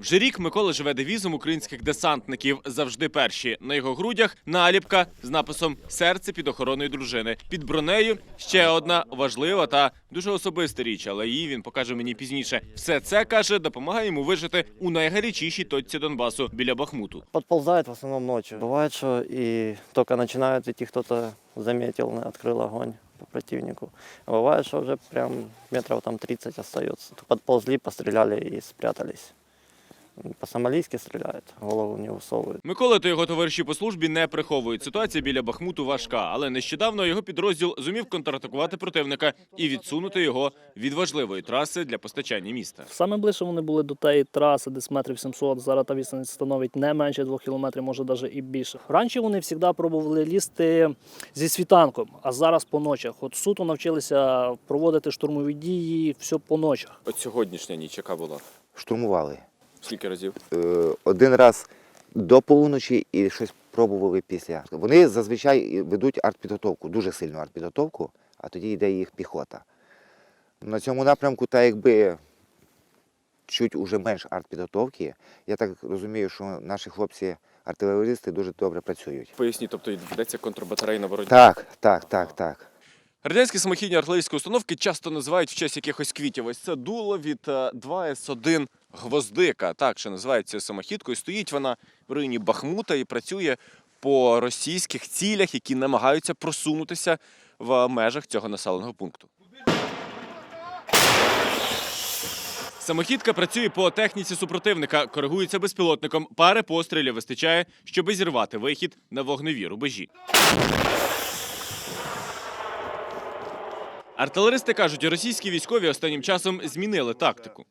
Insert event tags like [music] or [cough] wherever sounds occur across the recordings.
Вже рік Микола живе девізом українських десантників. Завжди перші. На його грудях наліпка з написом Серце під охороною дружини. Під бронею ще одна важлива та дуже особиста річ, але її він покаже мені пізніше. Все це каже, допомагає йому вижити у найгарячішій точці Донбасу біля Бахмуту. Подползает в основном ночью. Бывает, что и только начинают идти, кто-то заметил, открыл огонь по противнику. А бывает, что уже прям метров там 30 остается. Подползли, постреляли и спрятались. По-сомалийски стреляют, голову не высовывают. Микола та його товариші по службі не приховують. Ситуація біля Бахмуту важка, але нещодавно його підрозділ зумів контратакувати противника і відсунути його від важливої траси для постачання міста. Саме ближче вони були до тієї траси, десь метрів 700. Зараз та відстань становить не менше двох кілометрів, може навіть і більше. Раніше вони завжди пробували лізти зі світанком, а зараз по ночах. От суто навчилися проводити штурмові дії, все по ночах. От сьогоднішня ніч яка була? Штурмували. Скільки разів? Е, Один раз до полуночі і щось пробували після. Вони зазвичай ведуть артпідготовку, дуже сильну артпідготовку, а тоді йде їх піхота. На цьому напрямку, та якби чуть уже менш артпідготовки, я так розумію, що наші хлопці артилеристи дуже добре працюють. Поясніть, тобто йдеться контрбатарейна боротьба. Так, так, так, так. Радянські самохідні артилерійські установки часто називають в честь якихось квітів. Ось це дуло від е, 2С1 гвоздика. Так ще називається самохідкою. Стоїть вона в районі Бахмута і працює по російських цілях, які намагаються просунутися в межах цього населеного пункту. Самохідка працює по техніці супротивника, коригується безпілотником. Пари пострілів вистачає, щоб зірвати вихід на вогневі рубежі. Артилеристи кажуть, російські військові останнім часом змінили тактику.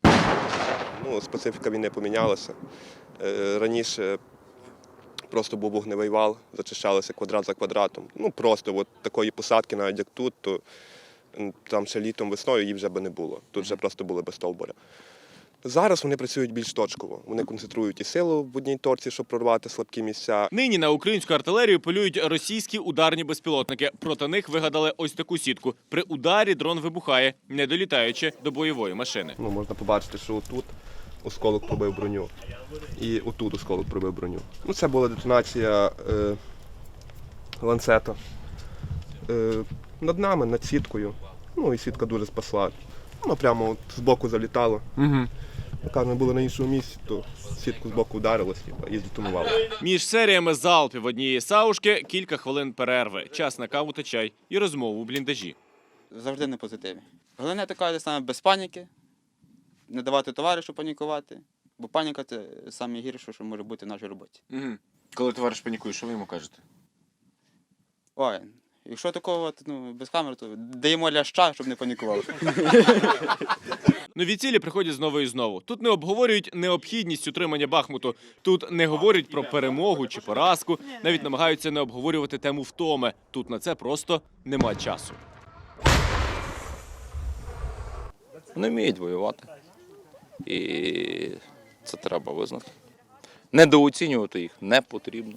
Ну, специфіка війни помінялася. Е, Раніше просто був вогневий вал, зачищалися квадрат за квадратом. Ну просто от такої посадки, навіть як тут, то там ще літом весною її вже би не було. Тут вже просто були без стовбура. Зараз вони працюють більш точково. Вони концентрують і силу в одній торці, щоб прорвати слабкі місця. Нині на українську артилерію полюють російські ударні безпілотники. Проти них вигадали ось таку сітку. При ударі дрон вибухає, не долітаючи до бойової машини. Ну, можна побачити, що отут осколок пробив броню. І отут осколок пробив броню. Ну, це була детонація е, ланцета. Е, над нами, над сіткою. Ну і сітка дуже спасла. Воно прямо от збоку залітало. Угу. Яка не було на іншому місці, то сітку збоку вдарилось типу, і здетонувало. Між серіями залпів однієї саушки кілька хвилин перерви, час на каву та чай і розмову в бліндажі. завжди на позитиві. Головне така саме без паніки, не давати товаришу панікувати, бо паніка це саме гірше, що може бути в нашій роботі. Угу. Коли товариш панікує, що ви йому кажете? Ой, якщо такого от, ну, без камер, то даємо ляща, щоб не панікував. [laughs] Нові цілі приходять знову і знову. Тут не обговорюють необхідність утримання Бахмуту. Тут не говорять про перемогу чи поразку. Навіть намагаються не обговорювати тему втоми. Тут на це просто нема часу. Вони вміють воювати. І це треба визнати. Недооцінювати їх не потрібно.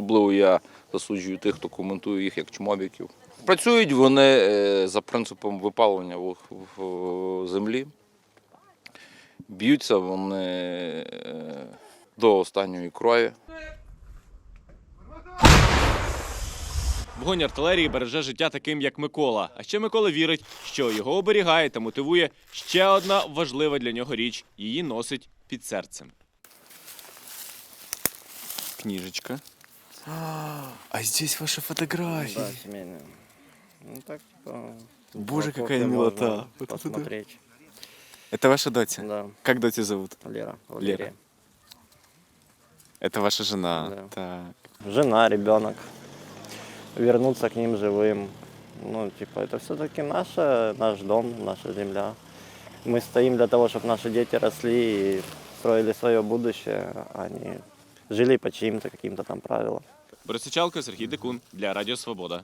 Особливо я засуджую тих, хто коментує їх як чмобіків. Працюють вони е, за принципом випалення в, землі. Б'ються вони е, до останньої крові. Вогонь артилерії береже життя таким, як Микола. А ще Микола вірить, що його оберігає та мотивує ще одна важлива для нього річ. Її носить під серцем. Книжечка. А здесь ваши фотографии. Да, семейные. Ну так, типа, Боже, какая можно милота. Вот это да. Посмотреть. Это ваша дочь? Да, Как дочь зовут? Лера, Валерия. Это ваша жена. Да. Так. Жена, ребенок. Вернуться к ним живым. Ну, типа, это все-таки наше, наш дом, наша земля. Мы стоим для того, чтобы наши дети росли и строили свое будущее, а не жили по чьим-то каким-то там правилам. Борисичалко, Сергій Декун для Радіо Свобода.